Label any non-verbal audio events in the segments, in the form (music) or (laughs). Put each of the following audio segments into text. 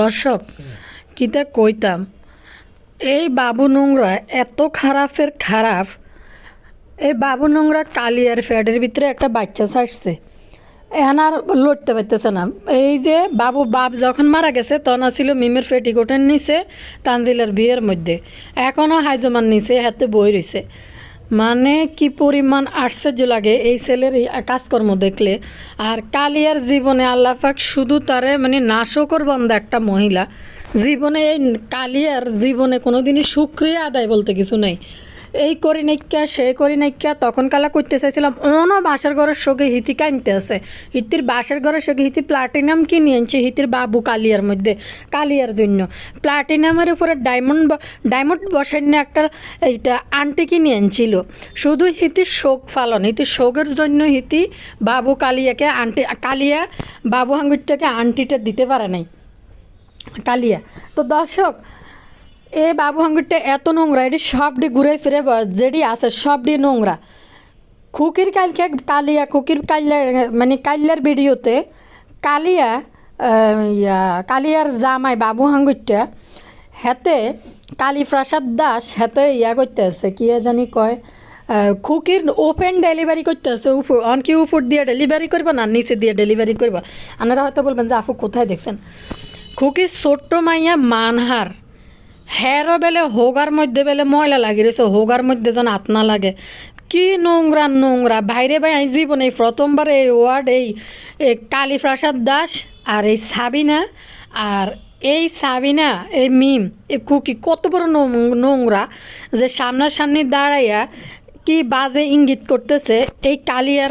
দর্শক, কিতা কইতাম, এই বাবু নোংরা এত খারাপের খারাপ, এই বাবু নোংরা কালিয়ার ফ্যাডের ভিতরে একটা বাচ্চা ছাড়ছে। এখন আর লড়তে পারতেছে না। এই যে বাবু বাপ যখন মারা গেছে, তখন ছিল মিমের পেটিকোটের নিচে তানজিলের বিয়ের মধ্যে। এখনও হাইজমান নিচে হাতে বই রয়েছে মানে কি পরিমাণ আশ্চর্য লাগে এই ছেলের কাজকর্ম দেখলে। আর কালিয়ার জীবনে আল্লাপাক শুধু তারে মানে নাশকর বন্ধ একটা মহিলা। জীবনে এই কালিয়ার জীবনে কোনোদিনই সুক্রিয়া আদায় বলতে কিছু নেই। এই করি নাইকা সে করি নাইকা তখন কালা করতে চাইছিলাম অন্য বাসার ঘরের সঙ্গে হিতি কানতে আছে। হিতির বাসার ঘরের সঙ্গে হিতি প্লাটিনাম কিনে আনছে, হিতির বাবু কালিয়ার মধ্যে, কালিয়ার জন্য। প্লাটিনামের উপরে ডায়মন্ড ডায়মন্ড বসার নিয়ে একটা, এইটা আন্টি কিনে আনছিল। শুধু হিতির শোক ফালন, হিতির শোকের জন্য হিতি বাবু কালিয়াকে আন্টি, কালিয়া বাবু হাঙ্গুরটাকে আন্টিটা দিতে পারে নাই। কালিয়া। তো দর্শক এ বাবু হাঙ্গুরটা এত নোংরা, এটি সবটি ঘুরে ফিরে যেটি আছে সবটি নোংরা। খুকির কালকে কালিয়া, খুকির কাল্যার মানে কাল্যার ভিডিওতে কালিয়া ইয়া, কালিয়ার জামাই বাবু হাঙ্গুরটা হেতে কালীপ্রসাদ দাস হেতে ইয়া করতে আছে কি জানি কয় খুকির ওপেন ডেলিভারি করতে আছে উপর অনকি উপর দিয়ে ডেলিভারি করবা না নিচে দিয়ে ডেলিভারি করবা? আপনারা হয়তো বলবেন যে, আপু, কোথায় দেখছেন? খুকির ছোট্ট মাইয়া মানহার হেরও বেলে হোগার মধ্যে বেলে ময়লা লাগি রয়েছে হোগার মধ্যে যেন আপনা লাগে। কি নোংরা নোংরা বাইরে ভাই আমি জীবনে এই প্রথমবার এই ওয়ার্ড এই কালীপ্রসাদ দাস আর এই সাবিনা আর এই সাবিনা, এই মিম, এই কুকি কত বড় নোং- নোংরা যে সামনাসামনি দাঁড়াইয়া কি বাজে ইঙ্গিত করতেছে। এই কালিয়ার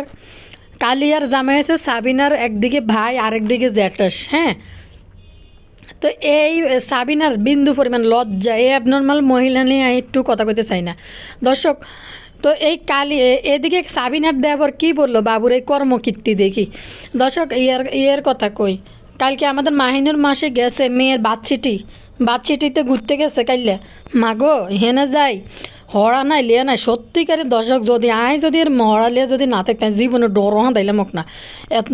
কালিয়ার জামাই হয়েছে সাবিনার একদিকে ভাই, আরেকদিকে জ্যাঠাস হ্যাঁ? তো এই সাবিনার বিন্দু পরিমাণ লজ্জা এই অ্যাবনর্মাল মহিলা নিয়ে একটু কথা কইতে চাই না। দর্শক, তো এই কালি এদিকে সাবিনার দেবর কি বলল? বাবুর এই কর্মকীর্তি দেখি। দর্শক, ইয়ার, ইয়ের কথা কই, কালকে আমাদের মাহিনুর মাসে গেছে মেয়ের বাচ্চিটি বাচ্চিটিতে ঘুরতে গেছে কাইলে মাগো হেনে যাই। হরা নাই, লিয়া নাই। সত্যিকারের দর্শক, যদি আয় যদি এর মরা লিয়া যদি না থাকতেন জীবনে ডর দিলাম মোক না। এত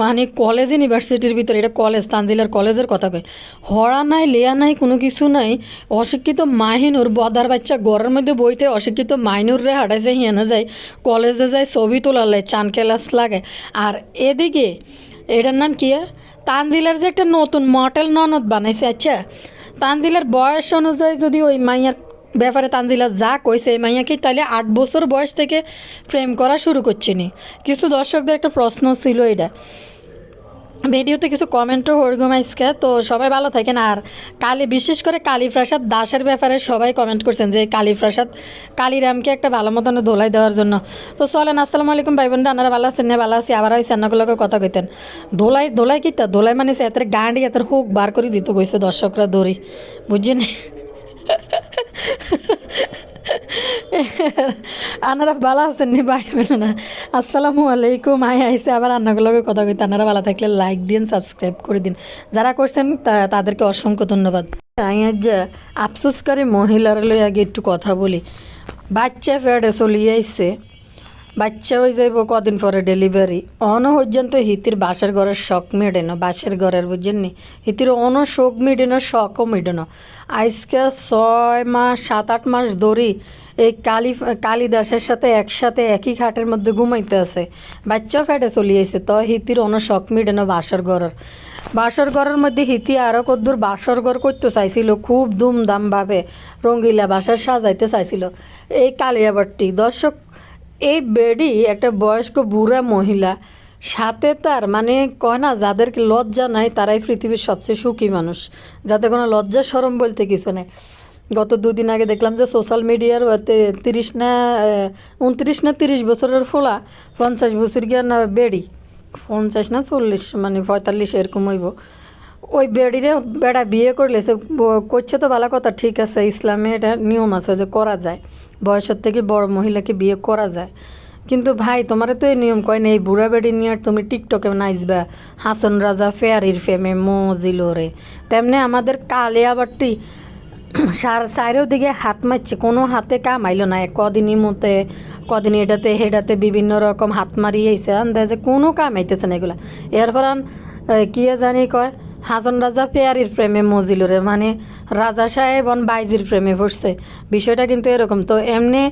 মানে কলেজ ইউনিভার্সিটির ভিতরে এটা কলেজ তানজিলার কলেজের কথা কই হরা নাই, লিয়া নাই, কোনো কিছু নাই। অশিক্ষিত মাহিনুর বদার বাচ্চা ঘরের মধ্যে বইতে অশিক্ষিত মাইনুর রে হাঁটাইছে হিয়ানো যায় কলেজে যায় ছবি তোলালে, চান ক্লাস লাগে। আর এদিকে এটার নাম কি তানজিলার যে একটা নতুন মডেল ননদ বানাইছে আচ্ছা। তানজিলার বয়স অনুযায়ী যদি ওই মাইয়ার ব্যাপারে তানজিলা যা কইছে এই মাইয়াকে তাহলে আট বছর বয়স থেকে প্রেম করা শুরু করছে নি কিছু দর্শকদের একটা প্রশ্ন ছিল এটা ভিডিওতে কিছু কমেন্টও আজকে তো সবাই ভালো থাকেন। আর কালী, বিশেষ করে কালীপ্রসাদ দাসের ব্যাপারে সবাই কমেন্ট করছেন যে কালীপ্রসাদ কালীরামকে একটা ভালো মতন ধোলাই দেওয়ার জন্য। তো চলেন, আসসালামু আলাইকুম ভাই বোনরা, আপনারা ভালো আছেন? না ভালো আছি, আবার ওই সেনাগুলোকে কথা কইতেন। ধোলাই ধোলাই কিতা? ধোলাই মানে সে এত গাঁডি এত হুক বার করে দিতে কইছে দর্শকরা দৌড়ি। বুঝছেন? (laughs) আনারা ভালো আছেন নি? ভাই না। আসসালামু আলাইকুম। আয় আইসে আবার রান্নাগুলোকে কথা কইতে। আনারা ভালো থাকলে লাইক দিন সাবস্ক্রাইব করে দিন। যারা করছেন তাদেরকে অসংখ্য ধন্যবাদ। আমি আজ আফসোসকারী মহিলার লই আগে একটু কথা বলি। বাচ্চা ফেডে চলিয়ে আইসে বাচ্চা হয়ে যাইব কদিন পরে ডেলিভারি। অন পর্যন্ত হিতির বাসের ঘরের শখ মেডেনো বাসের ঘরের বুঝছেন নি হিতির অন শোক মেডেনো শখও মেডেনো আজকে ছয় মাস, সাত আট মাস ধরি এই কালী, কালিদাসের সাথে একসাথে একই খাটের মধ্যে ঘুমাইতে আছে। বাচ্চাও ফেটে চলিয়েছে তো হিতির অন শখ মেডেনো বাসর ঘরের। বাসর ঘরের মধ্যে হিতি আরও কদ্দুর বাসর ঘর করতে চাইছিল, খুব ধুমধামভাবে রঙ্গিলা বাসার সাজাইতে চাইছিল। এই কালিয়াবাট্টি, দর্শক এই বেডি একটা বয়স্ক বুড়া মহিলা। সাথে তার মানে কয় না, যাদেরকে লজ্জা নাই, তারাই পৃথিবীর সবচেয়ে সুখী মানুষ। যাতে কোনো লজ্জা সরম বলতে কিছু নেই। গত দুদিন আগে দেখলাম যে সোশ্যাল মিডিয়ার তিরিশ না উনত্রিশ না তিরিশ বছরের ফোলা, পঞ্চাশ বছর গিয়া না বেড়ি। পঞ্চাশ না চল্লিশ মানে পঁয়তাল্লিশ এরকম হইব। ওই বেড়িরে বেড়া বিয়ে করলে সে করছে তো ভালো কথা, ঠিক আছে, ইসলামে এটা নিয়ম আছে যে করা যায়। বয়সের থেকে বড় মহিলাকে বিয়ে করা যায়। কিন্তু ভাই, তোমার তো এই নিয়ম কয় না, এই বুড়া বেড়ি নিয়ে আর তুমি টিকটকে নাচবা। হাসন রাজা ফেয়ারির ফেমে মজিলোরে তেমনি আমাদের কালে কালিয়াবাট্টি (clears throat) সার সাইরেও দিকে হাত মারছে, কোনো হাতে কাম আইলো না। কদিনই মতে কদিন এটাতে হেডাতে বিভিন্ন রকম হাত মারিয়েছে। আন দেখে কোনো কাম আইতেছে না এগুলা। এরপর কি জানি কয় হাসন রাজা পেয়ারির প্রেমে মজিলুরে মানে রাজা সাহেব অন বাইজির প্রেমে পড়ছে। বিষয়টা কিন্তু এরকম। তো এমনি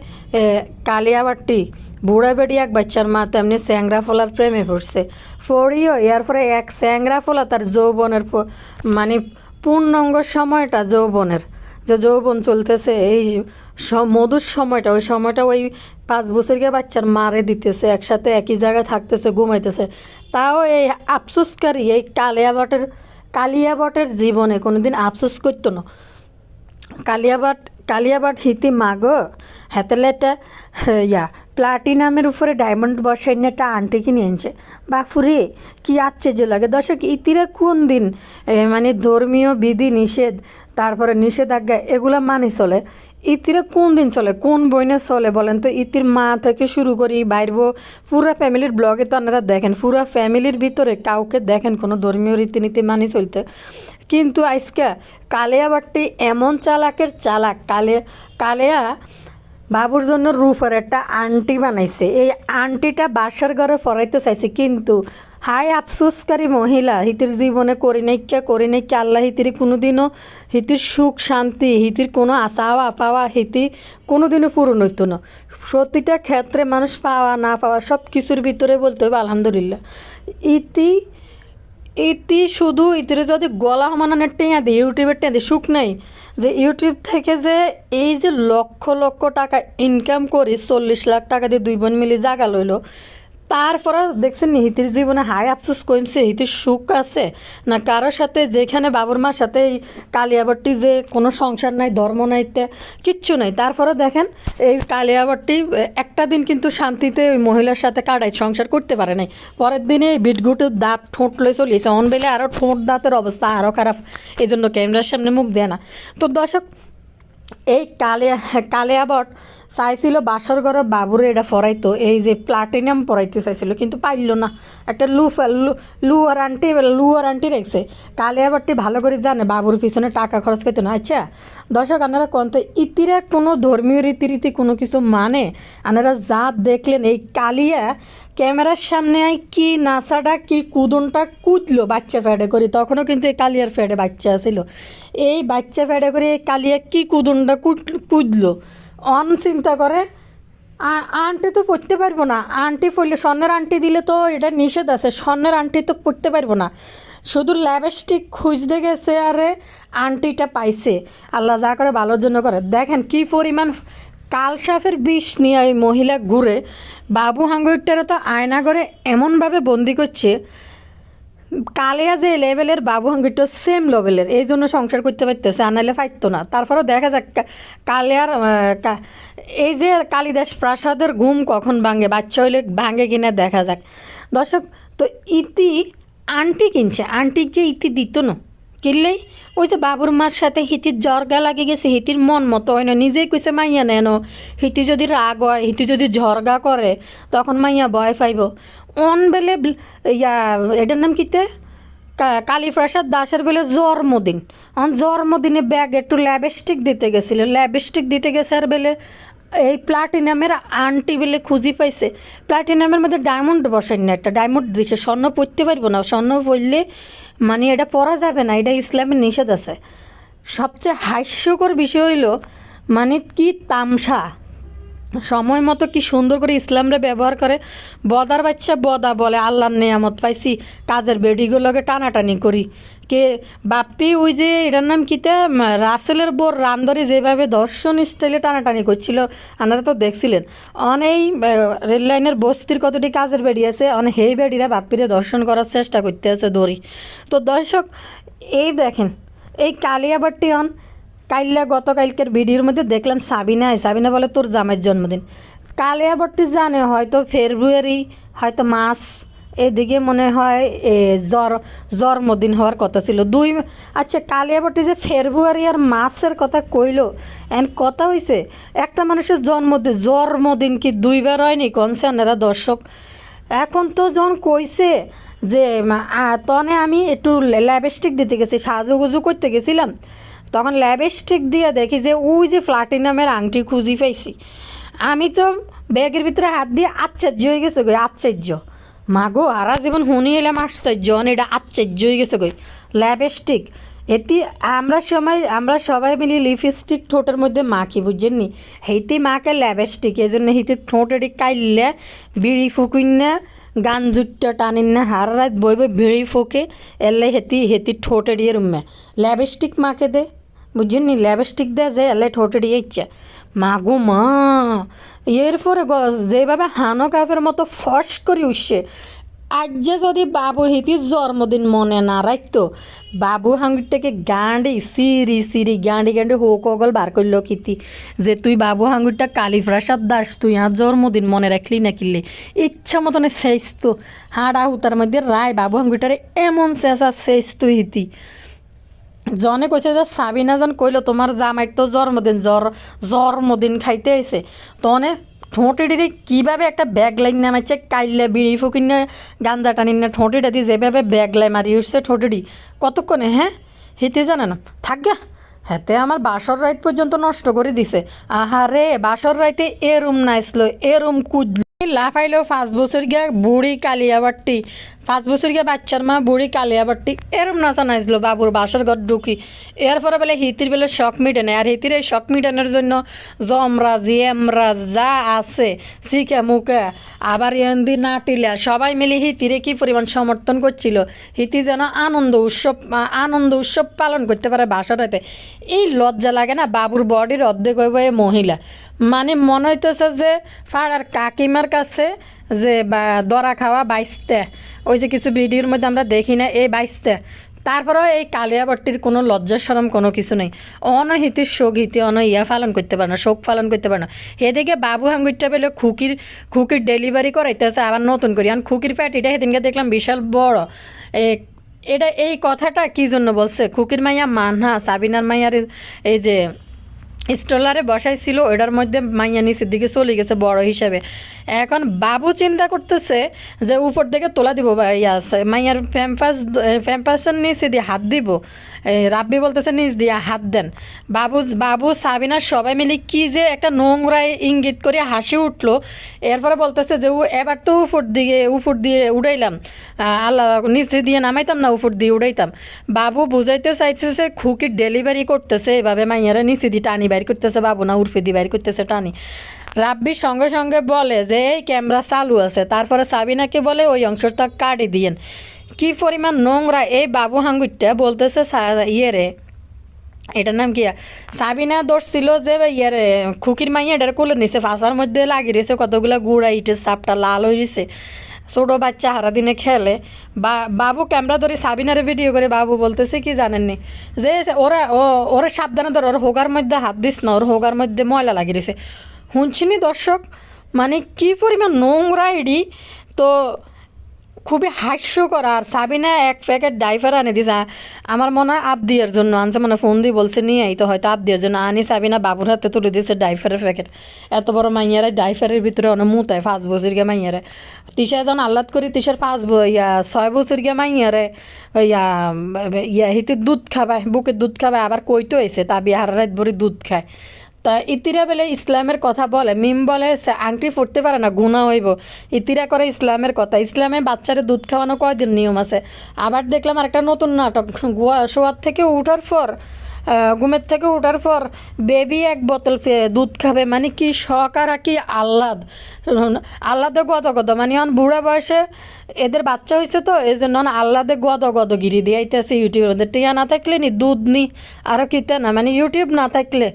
কালিয়াবাট্টি বুড়া বেড়ি এক বাচ্চার মা তেমনি স্যাংরা ফলার প্রেমে পড়ছে। পড়িও এর পরে এক স্যাংরা ফলা তার যৌবনের মানে পূর্ণাঙ্গ সময়টা যৌবনের। যে যৌবন চলতেছে, এই মধুর সময়টা, ওই সময়টা ওই পাঁচ বছরকে বাচ্চার মারে দিতেছে, একসাথে একই জায়গায় থাকতেছে, ঘুমাইতেছে। তাও এই আফসোসকারী এই কালিয়াবটের কালিয়াবটের জীবনে কোনোদিন আফসোস করতো না? কালিয়াবাট কালিয়াবাট হিতি মাগ, হেতেলে একটা ইয়া, প্লাটিনামের উপরে ডায়মন্ড বসাই নিয়ে একটা আন্টি কিনে এনেছে বাপুরে, কি আশ্চর্য লাগে। দর্শক, ইতিরা কোন দিন মানে ধর্মীয় বিধি নিষেধ, তারপরে নিষেধাজ্ঞা, এগুলো মানি চলে। ইতিরা কোন দিন চলে? কোন বইনে চলে বলেন তো? ইতির মা থেকে শুরু করি, বাইরব, পুরা ফ্যামিলির ব্লগে তো আপনারা দেখেন, পুরা ফ্যামিলির ভিতরে কাউকে দেখেন, কোনো ধর্মীয় রীতিনীতি মানি চলতে। কিন্তু আজকে কালিয়াবাট্টি এমন চালাকের চালাক, কালে, কালিয়া বাবুর জন্য রূপের একটা আন্টি বানাইছে। এই আন্টিটা বাসার ঘরে পড়াইতে চাইছে, কিন্তু হাই আফসোসকারী মহিলা, হিতির জীবনে করি নাইকা করি নাইকা আল্লাহ হিতির কোনোদিনও হিতির সুখ, শান্তি, হিতির কোনো আশাওয়া পাওয়া হিতি কোনোদিনও পূরণ হইতো না। প্রতিটা ক্ষেত্রে মানুষ পাওয়া, না পাওয়া সব কিছুর ভিতরে বলতে হবে আলহামদুলিল্লাহ। ইতি ইতি শুধু ইতির যদি গলা সমানের টেঁয়া দিই ইউটিউবের টেঁয়া দিই সুখ নেই, যে ইউটিউব থেকে যে এই যে লক্ষ লক্ষ টাকা ইনকাম করি, চল্লিশ লাখ টাকা দিয়ে দুই বোন মিলে জাগা লইলো তারপরে দেখছেন নি, হিতির জীবনে হাই আফসোস কমছে হিতির সুখ আছে। না কারোর সাথে যেখানে বাবুর মার সাথে এই কালিয়াবট্টি যে কোনো সংসার নাই, ধর্ম নাই তে, কিচ্ছু নাই। তারপরে দেখেন এই কালিয়াবট্টি একটা দিন কিন্তু শান্তিতে ওই মহিলার সাথে কাটাই সংসার করতে পারে নাই। পরের দিনে এই বিটগুটের দাঁত ঠোঁট লয়ে চলিয়েছে। অন বেলে আরও ঠোঁট দাঁতের অবস্থা আরও খারাপ এই জন্য ক্যামেরার সামনে মুখ দেয় না। তো দর্শক, এই কালিয়া, কালিয়াবট চাইছিল বাসর ঘর বাবুরে এটা পড়াইতো এই যে প্লাটিনাম পড়াইতে চাইছিল, কিন্তু পাইল না। একটা লু লু- লুয়ার আন্টি লুয়ার আন্টি রেখেছে। কালিয়াবটটি ভালো করে জানে, বাবুর পিছনে টাকা খরচ করতো না। আচ্ছা দর্শক আনারা কোন তো ইতিরা কোনো ধর্মীয় রীতিরীতি কোনো কিছু মানে? আনারা যা দেখলেন, এই কালিয়া ক্যামেরার সামনে কি নাসাটা কি কুদনটা কুদলো বাচ্চা ফেডে করে। তখনও কিন্তু এই কালিয়ার ফেডে বাচ্চা ছিল। এই বাচ্চা ফেডে করে এই কালিয়া কি কুদনটা কুদ কুদলো? অন চিন্তা করে। আন্টি তো পড়তে পারব না। আন্টি পড়লে স্বর্ণের আন্টি দিলে তো এটা নিষেধ আছে। স্বর্ণের আন্টি তো পড়তে পারব না। শুধু ল্যাবস্টিক খুঁজতে গেছে আরে আন্টিটা পাইছে। আল্লাহ যা করে ভালোর জন্য করে। দেখেন কি পরিমাণ কালসাফের বিষ নিয়ে ওই মহিলা ঘুরে। বাবু হাঙ্গুরটারা তো আয়না করে এমনভাবে বন্দি করছে। কালিয়া যে লেভেলের বাবু হাঙ্গিটা সেম লেভেলের এই জন্য সংসার করতে পারতেছে আনাইলে পাইতো না। তারপরেও দেখা যাক কালিয়ার এই যে কালিদাস প্রাসাদের ঘুম কখন ভাঙে, বাচ্চা হইলে ভাঙে কিনা দেখা যাক। দর্শক, তো ইতি আন্টি কিনছে, আন্টিকে ইতি দিত না। কিনলেই ওই যে বাবুর মার সাথে হিতির জ্বর গা লাগে গেছে, হিতির মন মতো হয় না, নিজেই কইছে, মাইয়া নেন। হিতি যদি রাগ হয়, হিতি যদি ঝরগা করে, তখন মাইয়া ভয় পাইব। অন বেলে ইয়া, এটার নাম কিতে কালীপ্রসাদ দাসের বেলে জন্মদিন। অন জন্মদিনে ব্যাগ একটু ল্যাবস্টিক দিতে গেছিল। ল্যাবস্টিক দিতে গেছে আর বেলে এই প্লাটিনামের আন্টি বেলে খুঁজি পাইছে। প্লাটিনামের মধ্যে ডায়মন্ড বসেন না একটা, ডায়মন্ড দিছে। স্বর্ণ পরতে পারব না, স্বর্ণ পরলে মানে এটা পরা যাবে না, এটা ইসলামের নিষেধ আছে। সবচেয়ে হাস্যকর বিষয় হইল মানে কি তামসা? সময় মতো কি সুন্দর করে ইসলামরে ব্যবহার করে? বদার বাচ্চা বদা বলে, আল্লাহর নিয়ামত পাইছি, কাজের বেডিগুলোকে টানাটানি করি। কে বাপ্পি, ওই যে এটার নাম কিতে রাসেলের বোর রামদরে যেভাবে দর্শন স্টাইলে টানাটানি করছিল, আপনারা তো দেখছিলেন। অনেক রেল লাইনের বস্তির কতটি কাজের বেডি আছে অনেক হেই বেডিরা বাপ্পিরে দর্শন করার চেষ্টা করতে আছে দড়ি। তো দর্শক, এই দেখেন, এই কালিয়াবাট্টি অন কাইল্লা গতকালকের ভিডিওর মধ্যে দেখলাম সাবিনা সাবিনা বলে তোর জামাইয়ের জন্মদিন। কালিয়াবর্তী জানে হয়তো ফেব্রুয়ারি হয়তো মাস এদিকে মনে হয় এ, জ্বর জন্মদিন হওয়ার কথা ছিল। দুই আচ্ছা কালিয়াবর্তী যে ফেব্রুয়ারি আর মাসের কথা কইলো এন কথা হইছে একটা মানুষের জন্মদিন জন্মদিন কি দুইবার হয়নি? কনসার্নেরা দর্শক? এখন তো যখন কইছে যে তনে আমি একটু ল্যাবস্টিক দিতে গেছি সাজুগুজু করতে গেছিলাম। তখন ল্যাবস্টিক দিয়ে দেখি যে, ওই যে প্লাটিনামের আংটি খুঁজি পাইছি। আমি তো ব্যাগের ভিতরে হাত দিয়ে আশ্চর্য হয়ে গেছে গই আশ্চর্য। মাগো আরা জীবন শুনি এলাম আশ্চর্য এটা আশ্চর্য হয়ে গেছে গই ল্যাপস্টিক এটি আমরা সময় আমরা সবাই মিলে লিপস্টিক ঠোঁটের মধ্যে মাখি, বুঝছেননি? হেইতে মাকে ল্যাপস্টিক এই জন্য হেতে ঠোঁটেরই কাইলে বিড়ি ফুকুন না গান জুটটা টানিন না হার রাত বই বই ভিড়ি ফোকে, এলে হেতি হেতি ঠোঁটে ডিয়ে রুমে। ল্যাবস্টিক মাকে দে বুঝছেননি ল্যাবস্টিক দে যে এলে ডিয়ে ইচ্ছা। মাগু মা, এরপরে যেভাবে হানো কাফের মতো ফস করে উঠছে আজ যদি বাবু হিতির জন্মদিন মনে না রাখতো, বাবু হাঙ্গুরটাকে গাঁডি সিরি সিরি গাঁডি গাঁডি হোক অগল বার করল কিতি। যে তুই বাবু হাঙ্গুরটা কালীপ্রসাদ দাস, তুই আর জন্মদিন মনে রাখলি না কিনলে ইচ্ছা মতনে শেষ তো। হাড়া হুতার মধ্যে রায় বাবু হাঙ্গুরটারে এমন শেষা শেষ তুই হিতি। জনে কৈছে যে জন কইলো, তোমার জামাইর তো জন্মদিন, জ্বর, জন্মদিন খাইতে আইছে। তনে ঠোঁটিডিরে কীভাবে একটা ব্যাগ লাইন নামাচ্ছে কাইলে বিড়ি ফুকিন না গাঞ্জা টানিন না ঠোঁটিটা দিয়ে যেভাবে ব্যাগ লাই মারি উঠছে ঠোঁটেটি কতক্ষণে হ্যাঁ? হেতে জানে না থাক গা। হেতে আমার বাসর রাইত পর্যন্ত নষ্ট করে দিছে। আহারে, বাসর রাইতে এ রুম নাইসলো, এ রুম কুদলো। লাফাইলো পাঁচ বছর গিয়া বুড়ি কালিয়াবাট্টি পাঁচ বছর গিয়া বাচ্চার মা বুড়ি কালিয়াবাট্টি এরম নাচা নাচলো বাবুর বাসর ঘর ঢুকি এরপরে বেলে হিতির বেলে শখ মিটে নেয় আর হিতির এই শখ মিটানোর জন্য জমরা জিএমরা যা আছে শিখে মুখে আবার এন্দি নাটিলা সবাই মিলে হিতিরে কি পরিমাণ সমর্থন করছিল হিতি যেন আনন্দ উৎসব আনন্দ উৎসব পালন করতে পারে বাসাটাতে এই লজ্জা লাগে না বাবুর বডির অর্ধেক হইব এই মহিলা মানে মনে হইতেছে যে পাড়ার কাকিমার কাছে যে দরা খাওয়া বাইসতে ওই যে কিছু ভিডিওর মধ্যে আমরা দেখি না, এই বাইসতে তারপরেও এই কালিয়াবট্টির কোনো লজ্জা সরম কোনো কিছু নেই। অনহিতির শোক হিতি অন ইয়া পালন করতে পারে না, শোক পালন করতে পারে না। এদিকে বাবু হাঙ্গুরটা পেলে খুকির খুকির ডেলিভারি করাইতেছে, আবার নতুন করি। আর খুকির প্যাটিটা সেদিনকে দেখলাম বিশাল বড়। এ, এটা, এই কথাটা কি জন্য বলছে? খুকির মাইয়া মানহা সাবিনার মাইয়ার এই যে স্টলারে বসাইছিল ওটার মধ্যে মাইয়া নিচের দিকে চলে গেছে বড় হিসাবে। এখন বাবু চিন্তা করতেছে যে উপর থেকে তোলা দিব ইয়া মাইয়ার ফ্যাম্পাস, ফ্যাম্পাসের নিচে দিয়ে হাত দিব। রাব্বি বলতেছে নিচ দিয়ে হাত দেন। বাবু বাবু, সাবিনা সবাই মিলে কি যে একটা নোংরায় ইঙ্গিত করে হাসি উঠল। এরপরে বলতেছে যে ও, এবার তো উপর দিকে, উপর দিয়ে উড়াইলাম। আল্লাহ নিচে দিয়ে নামাইতাম না, উপর দিয়ে উড়াইতাম। বাবু বুঝাইতে চাইতেছে খুকির ডেলিভারি করতেছে, এভাবে মাইয়ারা নিচে দিয়ে টানি বাইর করতেছে বাবু না উর্ফে দিয়ে বাইর করতেছে টানি। রাব্বি সঙ্গে সঙ্গে বলে যে, এই ক্যামেরা চালু আছে। তারপরে সাবিনাকে বলে, ওই অংশটা কাটি দিয়েন। কি পরিমাণ নোংরা এই বাবু হাঙ্গুরটা বলতেছে ইয়ে রে, এটার নাম কি? সাবিনা দোষ ছিল যে ইয়ার খুকির মাইয়া এটার কোলে নিছে, ফাঁসার মধ্যে লাগি রয়েছে কতগুলো গুড়া ইটের সাপটা লাল হয়ে গেছে। ছোটো বাচ্চা হারা দিনে খেলে। বা, বাবু ক্যামেরা ধরে সাবিনারে ভিডিও করে বাবু বলতেছে কি জানেননি? যে ওরা, ও, ওরা সাবধানে ধর, ওর হোগার মধ্যে হাত দিস না, ওর হোগার মধ্যে ময়লা লাগিয়ে দিছে। শুনছিনি দর্শক? মানে কি পরিমাণ নোংরা ইডি তো খুবই হাস্যকর। আর সাবিনা এক প্যাকেট ডাইফার আনে দিছে। আমার মনে হয় আবদিয়ার জন্য। আনছে মানে ফোন দিয়ে বলছে, নিয়ে এই তো হয়তো আবদিয়ার জন্য। আনি সাবিনা বাবুর হাতে তুলে দিয়েছে ডাইফারের প্যাকেট এত বড় মাইয়ারে ডাইফারের ভিতরে অনেক মুতায় পাঁচ বছর গিয়ে মাইয়ারে। তিসা যখন আল্লাদ করি তিসার পাঁচ ইয়া ছয় বছর গিয়ে মাইয়ারে, ইয়া ইয়া, হিতে দুধ খাবায় বুকে দুধ খাবায়, আবার কইতো এসে তা বিহার রাত ভরি দুধ খায়। তা ইতিরা বেলে ইসলামের কথা বলে, মিম বলে সে আংটি ফুটতে পারে না, গুণা হইব। ইতিরা করে ইসলামের কথা, ইসলামে বাচ্চারে দুধ খাওয়ানো কয়দিন নিয়ম আছে? আবার দেখলাম আরেকটা নতুন নাটক শোয়ার থেকে উঠার পর ঘুমের থেকে ওঠার পর বেবি এক বোতল দুধ খাবে। মানে কি শখ আর কি আহ্লাদ। আহ্লাদে গদ গদ মানে এখন বুড়া বয়সে এদের বাচ্চা হয়েছে তো এই জন্য আহ্লাদে গদ গদ গিরি ইউটিউবের মধ্যে। টিয়া না থাকলে নি দুধ নি আরও কিতে না। মানে ইউটিউব না থাকলে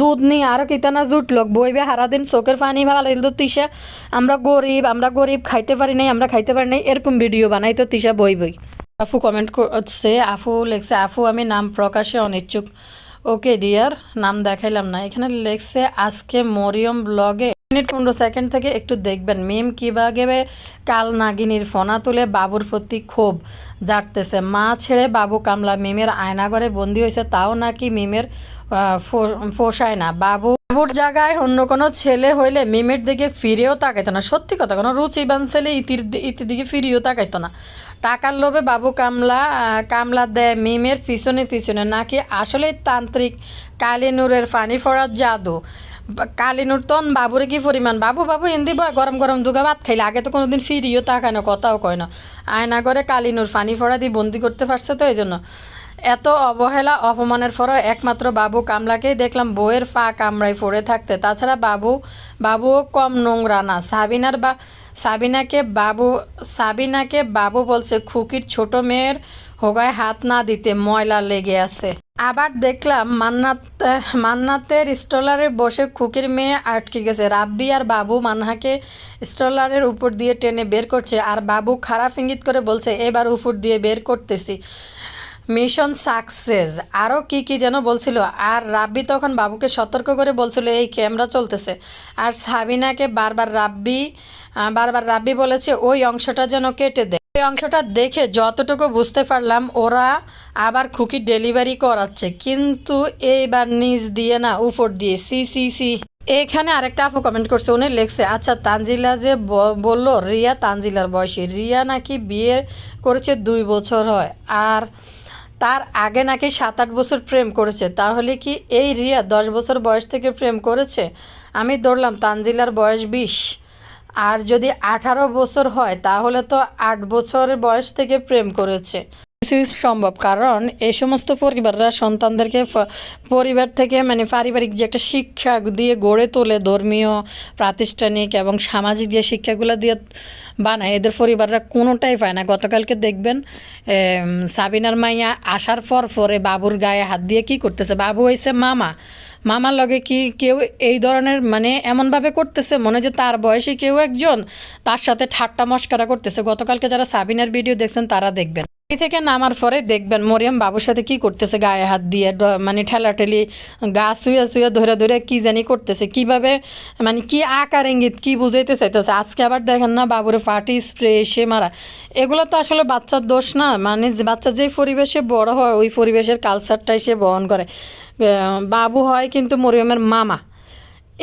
দুধ নি আরও কিতে না জুট লোক। বইবে সারাদিন চোখের পানি ভালো তো তিসা আমরা গরিব আমরা গরিব, খাইতে পারি নাই, আমরা খাইতে পারি নাই, এরকম ভিডিও বানাই তো তিসা বই বই। আফু কমেন্ট করছে আফু লেখছে আফু আমি নাম প্রকাশে অনিচ্ছুক। ওকে ডিয়ার নাম দেখাইলাম না। এখানে লেখছে আজকে মরিয়ম ব্লগে মিনিট পনেরো সেকেন্ড থেকে একটু দেখবেন। মিম কীভাবে কাল নাগিনীর ফোনা তুলে বাবুর প্রতি ক্ষোভ জাগতেছে। মা ছেড়ে বাবু কামলা মিমের আয়নাঘরে বন্দি হয়েছে তাও নাকি মিমের আহ, ফো- না। বাবু বাবুর জায়গায় অন্য কোনো ছেলে হইলে মিমের দিকে ফিরেও তাকাইতো না। সত্যি কথা কোনো রুচিবান ছেলে ইতির ইতির দিকে ফিরেও তাকাইতো না। টাকার লোভে বাবু কামলা কামলা দেয় মিমের পিছনে পিছনে। নাকি আসলে তান্ত্রিক কালী নূরের ফানি ফড়ার জাদু? বা- কালিনুর তন বাবুরে কি পরিমাণ? বাবু বাবু এন্দি বয়, গরম গরম দুগা ভাত খাইলে আগে তো কোনোদিন ফিরিও তাকায় না, কথাও কয় না। আয়না করে কালিনুর পানি ফোড়া দিয়ে বন্দি করতে পারছে তো এই জন্য এত অবহেলা, অপমানের পরও একমাত্র বাবু কামলাকেই দেখলাম বউয়ের পা কামড়ায় পড়ে থাকতে। তাছাড়া বাবু, বাবুও কম নোংরা না। সাবিনার বা সাবিনাকে বাবু সাবিনাকে বাবু বলছে, খুকির ছোট মেয়ের হোগায় হাত না দিতে ময়লা লেগে আছে। আবার দেখলাম মান্নাত, মান্নাতের স্টলারে বসে খুকির মেয়ে আটকে গেছে। রাব্বি আর বাবু মান্নাকে স্টলারের উপর দিয়ে টেনে বের করছে, আর বাবু খারাপ ইঙ্গিত করে বলছে, এবার উপর দিয়ে বের করতেছি। Mission success. আরও কি কি যেন বলছিল। আর রাব্বি তখন বাবুকে সতর্ক করে বলছিল, এই ক্যামেরা চলতেছে। আর সাবিনাকে বারবার রাব্বি বারবার রাব্বি বলেছে, ওই অংশটা যেন কেটে দেয় ওই অংশটা দেখে যতটুকু বুঝতে পারলাম, ওরা আবার খুকি ডেলিভারি করাচ্ছে। কিন্তু এইবার নিচ দিয়ে না, উপর দিয়ে, সি সি সি। এখানে আরেকটা আপু কমেন্ট করছে, উনি লিখছে আচ্ছা তানজিলা যে বলল, রিয়া তানজিলার বয়সী। রিয়া নাকি বিয়ে করেছে দুই বছর হয়। আর তার আগে নাকি সাত আট বছর প্রেম করেছে। তাহলে কি এই রিয়া দশ বছর বয়স থেকে প্রেম করেছে? আমি ধরলাম তানজিলার বয়স বিশ। আর যদি আঠারো বছর হয়, তাহলে তো আট বছরের বয়স থেকে প্রেম করেছে। is সম্ভব, কারণ এই সমস্ত পরিবাররা সন্তানদেরকে পরিবার থেকে মানে পারিবারিক যে একটা শিক্ষা দিয়ে গড়ে তোলে ধর্মীয়, প্রাতিষ্ঠানিক এবং সামাজিক যে শিক্ষাগুলো দিয়ে বানায় এদের পরিবাররা কোনোটাই পায় না। গতকালকে দেখবেন সাবিনার মাইয়া আসার পর পরে বাবুর গায়ে হাত দিয়ে কি করতেছে? বাবু হয়েছে মামা। মামার লগে কি কেউ এই ধরনের মানে এমনভাবে করতেছে? মনে যে তার বয়সী কেউ একজন তার সাথে ঠাট্টা মস্করা করতেছে। গতকালকে যারা সাবিনার ভিডিও দেখছেন তারা দেখবেন। এই থেকে নামার পরে দেখবেন মরিয়াম বাবুর সাথে কি করতেছে, গায়ে হাত দিয়ে মানে ঠেলাঠেলি, গা শুয়ে শুয়ে ধরে ধরে কি জানি করতেছে, কীভাবে মানে কি আকার ইঙ্গিত, কি বুঝাইতে চাইতেছে। আজকে আবার দেখেন না বাবুর পাটি স্প্রে, সে মারা। এগুলো তো আসলে বাচ্চার দোষ না মানে যে বাচ্চা যেই পরিবেশে বড় হয়, ওই পরিবেশের কালচারটাই সে বহন করে। বাবু হয় কিন্তু মরিয়মের মামা।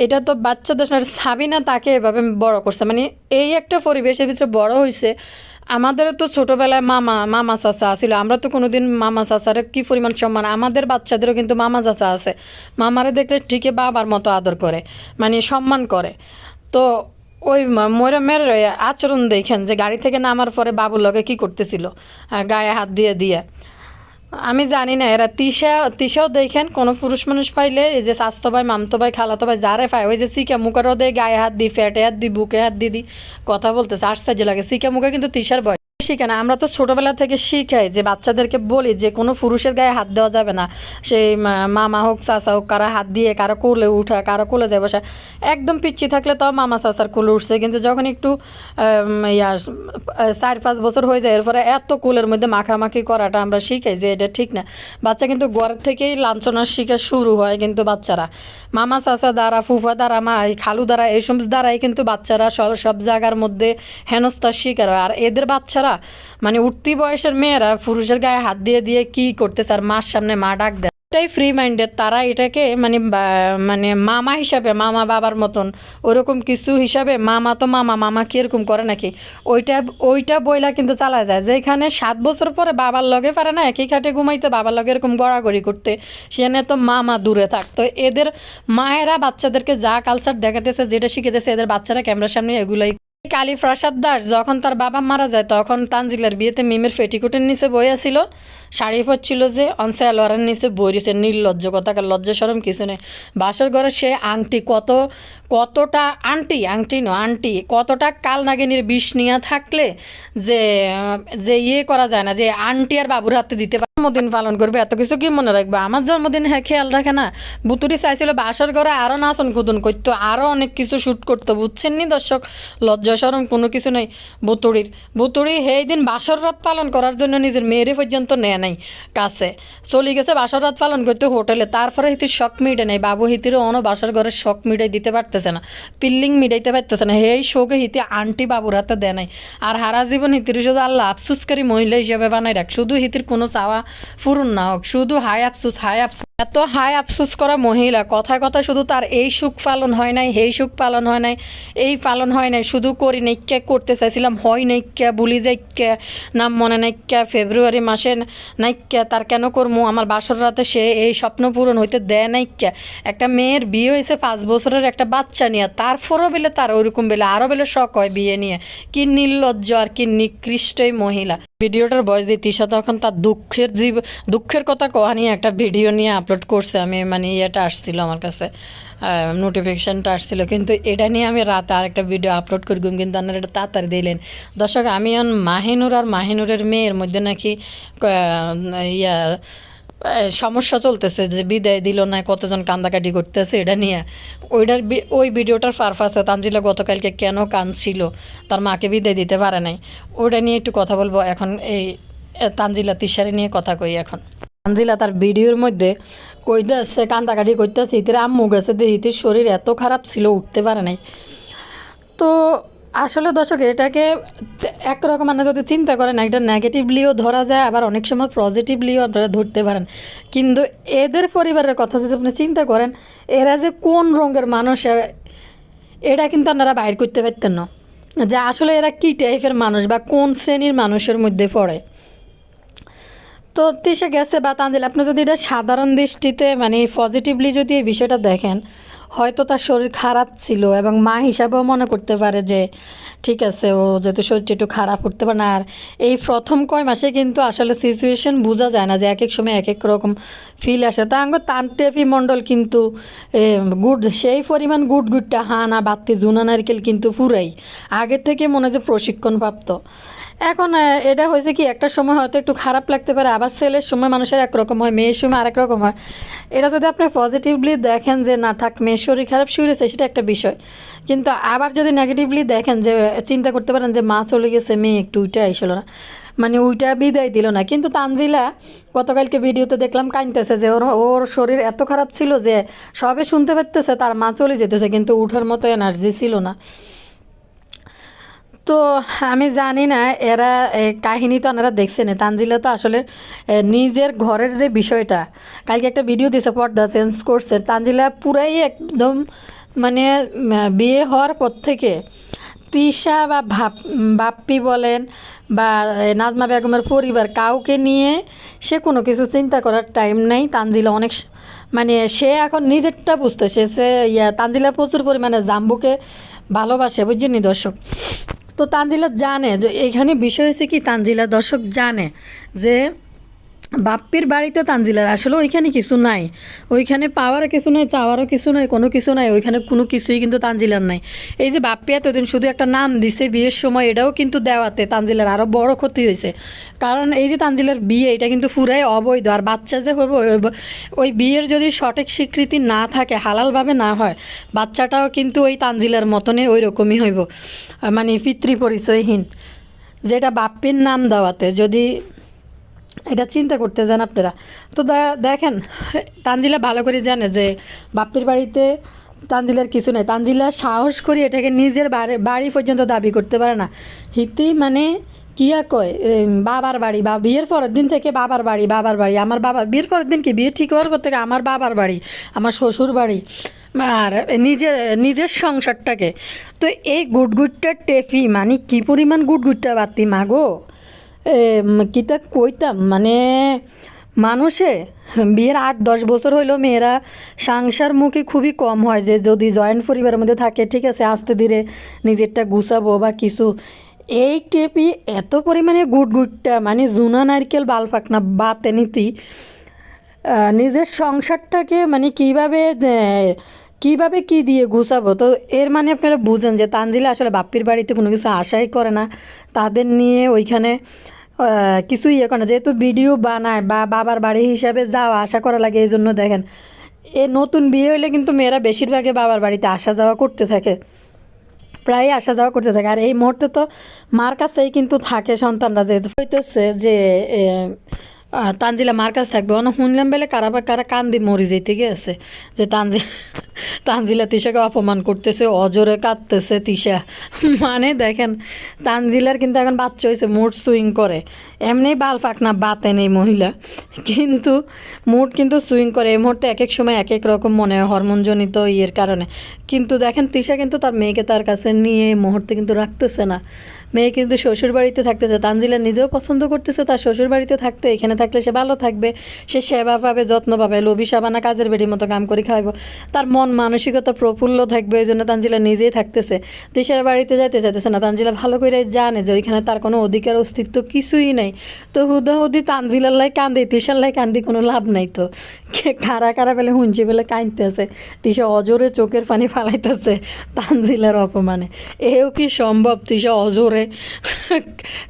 এটা তো বাচ্চা দোষ না সাবিনা তাকে এভাবে বড় করছে। মানে এই একটা পরিবেশের ভিতরে বড় হয়েছে আমাদেরও তো ছোটোবেলায় মামা মামা চাচা ছিল আমরা তো কোনোদিন মামা চাচারে কি পরিমাণ সম্মান, আমাদের বাচ্চাদেরও কিন্তু মামা চাচা আছে। মামারে দেখলে ঠিকই বাবার মতো আদর করে মানে সম্মান করে। তো ওই ময়রামের আচরণ দেখেন যে গাড়ি থেকে নামার পরে বাবুর লগে কী করতেছিল গায়ে হাত দিয়ে দিয়ে। আমি জানি না, এরা তিশা, তিশাও দেখেন, কোনো পুরুষ মানুষ পাইলে এই যে স্বাস্থ্য ভাই মামতো ভাই খালাতো ভাই যারে পায়, ওই যে সিকা মুখেরও দেয় গায়ে হাত দিই, ফ্যাটে হাত দিই, বুকে হাত দিই কথা বলতেছে, আশ্চর্য লাগে। সিকা মুখে কিন্তু তিশার বয় শিখে না। আমরা তো ছোটোবেলা থেকে শিখাই যে বাচ্চাদেরকে বলি যে কোনো পুরুষের গায়ে হাত দেওয়া যাবে না। সেই মামা হোক, চাচা হোক, কারও হাত দিয়ে, কারও কোলে উঠা, কারও কোলে যায় বসা। একদম পিচ্ছি থাকলে তাও মামা, চাচার কোলে উঠছে। কিন্তু যখন একটু ইয়া, চার, পাঁচ বছর হয়ে যায়, এরপরে এত কোলের মধ্যে মাখামাখি করাটা আমরা শিখাই যে এটা ঠিক না। বাচ্চা কিন্তু ঘর থেকেই লাঞ্ছনার শিখা শুরু হয় কিন্তু বাচ্চারা। মামা, চাচা দ্বারা, ফুফা দ্বারা মা খালু দ্বারা, এই সমস্ত দ্বারাই কিন্তু বাচ্চারা সব সব জায়গার মধ্যে হেনস্থার শিকার হয়। আর এদের বাচ্চারা মানে উঠতি বয়সের মেয়েরা পুরুষের গায়ে হাত দিয়ে দিয়ে কি করতেছে আর মার সামনে মা ডাক দেয়। এটাই ফ্রি মাইন্ডেড তারা এটাকে মানে মানে মামা হিসাবে, মামা বাবার মতন ওরকম কিছু হিসাবে মামা তো মামা মামা কি এরকম করে নাকি? ওইটা ওইটা বইলা কিন্তু চালা যায়। যেখানে সাত বছর পরে বাবার লগে পারে না, একই খাটে ঘুমাইতে বাবার লগে এরকম গড়াগড়ি করতে, সেখানে তো মামা দূরে থাকতো এদের মায়েরা বাচ্চাদেরকে যা কালচার দেখাতেছে, যেটা শিখেতেছে এদের বাচ্চারা ক্যামেরার সামনে এগুলাই কালী প্রসাদ দাস যখন তার বাবা মারা যায়, তখন তানজিলার বিয়েতে মিমের ফেটিকুটের নিচে বইয়া ছিল। শাড়ি পরছিল যে অনসায়ালোয়ারের নিচে বইছে নির্লজ্জ, কথাকার লজ্জা সরম কিছু নেই। বাসর ঘরে সে আংটি কত কতটা আন্টি আংটি ন আন্টি, কতটা কাল নাগিনীর বিষ নিয়ে থাকলে যে যে ইয়ে করা যায় না, যে আন্টি আর বাবুর হাতে দিতে পারে। জন্মদিন পালন করবে, এত কিছু কি মনে রাখবে? আমার জন্মদিন হ্যাঁ খেয়াল রাখে না। বুতুরি চাইছিল বাসর ঘরে আরও নাচন কুদন করতো আরও অনেক কিছু শ্যুট করতো, বুঝছেন নি দর্শক? লজ্জা সরম কোনো কিছু নেই বুতুড়ির বুতুড়ি সেই দিন বাসর রাত পালন করার জন্য নিজের মেয়েরে পর্যন্ত নেয় নাই কাছে। চলে গেছে বাসর রাত পালন করতে হোটেলে। তারপরে হিতির শখ মিটে নেই। বাবু হিতিরও অন বাসর ঘরের শখ মিটাই দিতে পারতেছে না পিল্লিং মিটাইতে পারতেছে না সেই শোকে হিতে আন্টি বাবুর হাতে দেয় নাই। আর হারা জীবন হিতির শুধু আল্লাহ আফসুসকারী মহিলা হিসেবে বানাই রাখ। শুধু হিতির কোনো চাওয়া ফুরুন না হোক। শুধু হাই আফসুস হাই আফসুস। এত হাই আফসোস করা মহিলা, কথায় কথা শুধু তার এই সুখ পালন হয় নাই এই সুখ পালন হয় নাই, এই পালন হয় নাই, শুধু করি নাইক্যা করতে চাইছিলাম, হয় নাইক্যা বুলি যাইক্যা নাম মনে নাইক্যা ফেব্রুয়ারি মাসে নাইক্যা তার কেন করমু, আমার বাসর রাতে সে এই স্বপ্ন পূরণ হইতে দেয় নাইক্যা একটা মেয়ের বিয়ে হয়েছে পাঁচ বছরের একটা বাচ্চা নিয়ে, তারপরও বেলে তার ওইরকম বেলে, আরও বেলে শখ হয় বিয়ে নিয়ে। কি নির্লজ্জ আর কি নিকৃষ্টই মহিলা। ভিডিওটার বয়স দিয়ে তখন তার দুঃখের জীব, দুঃখের কথা কোয়া নিয়ে একটা ভিডিও নিয়ে আপলোড করছে, আমি মানে ইয়েটা আসছিল আমার কাছে নোটিফিকেশানটা আসছিল। কিন্তু এটা নিয়ে আমি রাতে আরেকটা ভিডিও আপলোড করি, কিন্তু আপনারা এটা তাড়াতাড়ি দিলেন। দর্শক, আমি মাহিনুর আর মাহিনুরের মেয়ের মধ্যে নাকি ইয়া সমস্যা চলতেছে যে বিদায় দিল না, কতজন কান্দাকাটি করতেছে এটা নিয়ে। ওইটার ওই ভিডিওটার পারপাসে তানজিলা গতকালকে কেন কাঁদছিল, তার মাকে বিদায় দিতে পারে নাই, ওইটা নিয়ে একটু কথা বলব। এখন এই তানজিলা তিশারি নিয়ে কথা কই এখন। তানজিলা তার ভিডিওর মধ্যে, কইতেছে, কান্দাকাটি করতেছে, ইতির আম্মু গেছে যে ইতির শরীর এত খারাপ ছিল, উঠতে পারে নাই। তো আসলে দর্শক, এটাকে একরকম মানে যদি চিন্তা করেন, একটা নেগেটিভলিও ধরা যায়, আবার অনেক সময় পজিটিভলিও আপনারা ধরতে পারেন। কিন্তু এদের পরিবারের কথা যদি আপনি চিন্তা করেন, এরা যে কোন রঙের মানুষ এটা কিন্তু আপনারা বাইর করতে পারতেন না। যে আসলে এরা কী টাইপের মানুষ বা কোন শ্রেণির মানুষের মধ্যে পড়ে। তো তেসে গেছে বা তানজিল, আপনি যদি এটা সাধারণ দৃষ্টিতে মানে পজিটিভলি যদি এই বিষয়টা দেখেন, হয়তো তার শরীর খারাপ ছিল এবং মা হিসাবেও মনে করতে পারে যে, ঠিক আছে, ও যেহেতু শরীরটা একটু খারাপ করতে পারে না। আর এই প্রথম কয় মাসে কিন্তু আসলে সিচুয়েশন বোঝা যায় না যে এক এক সময় এক এক রকম ফিল আসে। তা আঙ্গ তানটেপি মণ্ডল কিন্তু গুড, সেই পরিমাণ গুড গুডটা হানা বাত্তি জুনা, নারকেল কিন্তু পুরাই। আগের থেকে মনে যে প্রশিক্ষণপ্রাপ্ত। এখন এটা হয়েছে কি, একটা সময় হয়তো একটু খারাপ লাগতে পারে, আবার সেলের সময় মানুষের একরকম হয়, মেয়ের সময় আরেক রকম হয়। এটা যদি আপনি পজিটিভলি দেখেন যে, না, থাক, মেয়ের শরীর খারাপ শুরু হয়েছে সেটা একটা বিষয়। কিন্তু আবার যদি নেগেটিভলি দেখেন যে, চিন্তা করতে পারেন যে, মা চলে গেছে, মেয়ে একটু উইটা আইসলো না। মানে ওইটা বিদায় দিল না। কিন্তু তানজিলা গতকালকে ভিডিওতে দেখলাম কাঁদতেছে যে ওর ওর শরীর এত খারাপ ছিল যে সবে শুনতে পারতেছে, তার মা চলে যেতেছে, কিন্তু উঠার মতো এনার্জি ছিল না। তো আমি জানি না, এরা কাহিনী তো আপনারা দেখছেন তানজিলা তো আসলে নিজের ঘরের যে বিষয়টা, কালকে একটা ভিডিও দিয়েছে পর্দা চেঞ্জ করছে। তানজিলা পুরাই একদম মানে বিয়ে হওয়ার পর থেকে তিশা বা ভাপ বাপ্পি বলেন বা নাজমা বেগমের পরিবার কাউকে নিয়ে সে কোনো কিছু চিন্তা করার টাইম নেই। তানজিলা অনেক মানে সে এখন নিজেরটা বুঝতেছে সে ইয়া, তানজিলা প্রচুর পরিমাণে জাম্বুকে ভালোবাসে, বুঝছেন দর্শক? তো তানজিলা জানে যে, এখানে বিষয় হচ্ছে কি, তানজিলা দর্শক জানে যে বাপ্পির বাড়িতে তানজিলার আসলে ওইখানে কিছু নাই। ওইখানে পাওয়ারও কিছু নাই, চাওয়ারও কিছু নাই, কোনো কিছু নাই, ওইখানে কোনো কিছুই কিন্তু তানজিলার নাই। এই যে বাপ্পি এতদিন শুধু একটা নাম দিছে বিয়ের সময়, এটাও কিন্তু দেওয়াতে তানজিলার আরও বড় ক্ষতি হয়েছে। কারণ এই যে তানজিলার বিয়ে, এটা কিন্তু পুরাই অবৈধ, আর বাচ্চা যে হবে, ওই- বিয়ের যদি সঠিক স্বীকৃতি না থাকে, হালালভাবে না হয়, বাচ্চাটাও কিন্তু ওই তানজিলার মতনই ওই রকমই হইব মানে পিতৃ পরিচয়হীন যেটা বাপ্পির নাম দেওয়াতে, যদি এটা চিন্তা করতে যান আপনারা। তো দেখেন, তানজিলা ভালো করে জানে যে বাপ্পির বাড়িতে তানজিলার কিছু নেই। তানজিলা সাহস করে এটাকে নিজের বাড়ি পর্যন্ত দাবি করতে পারে না। হিতি মানে কিয়া কয়? বাবার বাড়ি, বা বিয়ের পরের দিন থেকে বাবার বাড়ি বাবার বাড়ি। আমার বাবা, বিয়ের পরের দিন কি? বিয়ে ঠিক হওয়ার পর থেকে আমার বাবার বাড়ি, আমার শ্বশুর বাড়ি, আর নিজের নিজের সংসারটাকে। তো এই গুটগুটটা টেফি মানে কি পরিমাণ গুটগুটটা বাতি, মাগো? কিতা কইতাম মানে মানুষে, বিয়ের আট, দশ বছর হইলেও মেয়েরা সংসার মুখী খুবই কম হয় যে যদি জয়েন্ট পরিবারের মধ্যে থাকে, ঠিক আছে, আস্তে ধীরে নিজেরটা গুছাবো বা কিছু। এই টেপি এত পরিমাণে গুট গুটটা মানে জুনা নারকেল বাল পাকনা বাতে নীতি। নিজের সংসারটাকে মানে কীভাবে কীভাবে কি দিয়ে গুছাবো? তো এর মানে আপনারা বুঝেন যে তানজিলা আসলে বাপ্পির বাড়িতে কোনো কিছু আশাই করে না। তাদের নিয়ে ওইখানে আহ, কিছু ইয়ে করে না। যেহেতু ভিডিও বানায় বা বাবার বাড়ি হিসাবে যাওয়া আশা করা লাগে এই জন্য দেখেন। এ নতুন বিয়ে হইলে কিন্তু মেয়েরা বেশিরভাগে বাবার বাড়িতে আসা যাওয়া করতে থাকে। প্রায় আসা যাওয়া করতে থাকে। আর এই মুহূর্তে তো মার কাছেই কিন্তু থাকে সন্তানরা যেহেতু। হইতেছে যে তানজিলা মার কাছে থাকবে। অনেক শুনলাম বেলে কারা বা কারা কান্দি মরি যেতে গেছে। যে তানজি (laughs) তানজিলা তিশাকে অপমান করতেছে, অজরে কাঁদতেছে তিশা। (laughs) মানে দেখেন, তানজিলার কিন্তু এখন বাচ্চা হয়েছে মুড সুইং করে। এমনি বাল ফাঁক না বাতেন এই মহিলা। কিন্তু মুড কিন্তু সুইং করে। এই মুহূর্তে এক এক সময় এক এক রকম মনে হয় হরমোনজনিত ইয়ের কারণে। কিন্তু দেখেন, তৃষা কিন্তু তার মেয়েকে তার কাছে নিয়ে এই মুহূর্তে কিন্তু রাখতেছে না। মেয়ে কিন্তু শ্বশুর বাড়িতে থাকতেছে। তানজিলা নিজেও পছন্দ করতেছে, তার শ্বশুর বাড়িতে থাকতে, এখানে থাকলে সে ভালো থাকবে। সে সেবা পাবে, যত্ন পাবে, লোভি সাবানা কাজের বেড়ির মতো কাম করে খাওয়াবো তার মন মানসিকতা প্রফুল্ল থাকবে ওই জন্য তানজিলা নিজেই থাকতেছে। দেশের বাড়িতে যাইতে চাইতেছে না। তানজিলা ভালো করে জানে যে ওইখানে তার কোনো অধিকার, অস্তিত্ব কিছুই নাই। তো হুদাহুদি তানজিলার লাই কান্দি তিশার লাই কান্দি কোনো লাভ নাই তো। কারা কারা বেলে হুঞ্চি বেলে কাঁদতেছে তিশা অজোরে চোখের পানি ফালাইতেছে তানজিলার অপমানে। এও কি সম্ভব তিশা অজোরে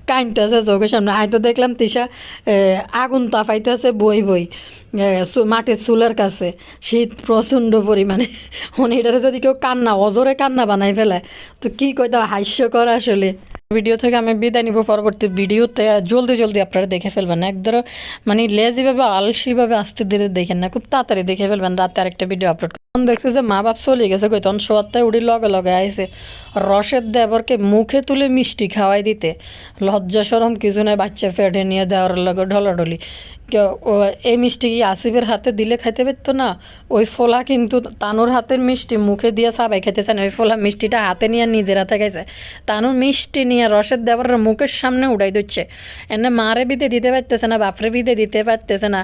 কাঁদতেছে চোখের সামনে? আয় তো দেখলাম এ, আগুন তাপাইতেছে বই বই মাটির চুলের কাছে। শীত প্রচণ্ড পরিমাণে। এটারে যদি কেউ কান্না অজরে কান্না বানাই ফেলে তো কি কইতাম হাস্যকর আসলে। ভিডিও থেকে আমি বিদায় নিব। পরবর্তী ভিডিওতে জলদি জলদি আপনারা দেখে ফেলবেন। একদম মানে লেজিভাবে, আলসিভাবে আসতে ধীরে দেখেন না, খুব তাড়াতাড়ি দেখে ফেলবেন। রাতে আরেকটা ভিডিও আপলোড তখন দেখছে যে মা বাপ চলে গেছে কই? তখন সোয়াত্তায় উড়ি লগে লগে আইসে রসের দেবরকে মুখে তুলে মিষ্টি খাওয়াই দিতে। লজ্জা সরম কিছু নয় বাচ্চা ফেটে নিয়ে দেওয়ার লগে ঢলাঢলি। এই মিষ্টি কি আসিফের হাতে দিলে খাইতে পারতো না? ওই ফোলা কিন্তু তানুর হাতের মিষ্টি, মুখে দিয়ে সাবাই খাইতেছে না। ওই ফোলা মিষ্টিটা হাতে নিয়ে নিজের হাতে খাইছে। তানুর মিষ্টি নিয়ে রসের দেওয়ার মুখের সামনে উড়াই দিচ্ছে এনে মারে বিদে দিতে পারতেছে না, বাপরে বিদে দিতে পারতেছে না,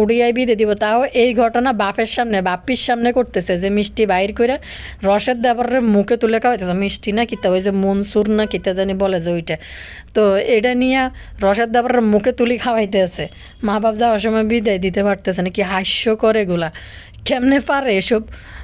উড়িয়াই বিদে দিব। তাও এই ঘটনা বাপের সামনে বাপির সামনে করতেছে যে মিষ্টি বাইর করে রসের দেওয়ার মুখে তুলে খাওয়াইতেছে। মিষ্টি না কিতা ওই যে মনসুর না কিতা জানি বলে যে ওইটা। তো এটা নিয়ে রসের দেওয়ার মুখে তুলি খাওয়াইতে আছে মা বাপ যাওয়ার সময় বিদায় দিতে পারতেছে নাকি হাস্য করে এগুলা। কেমনে পারে এসব?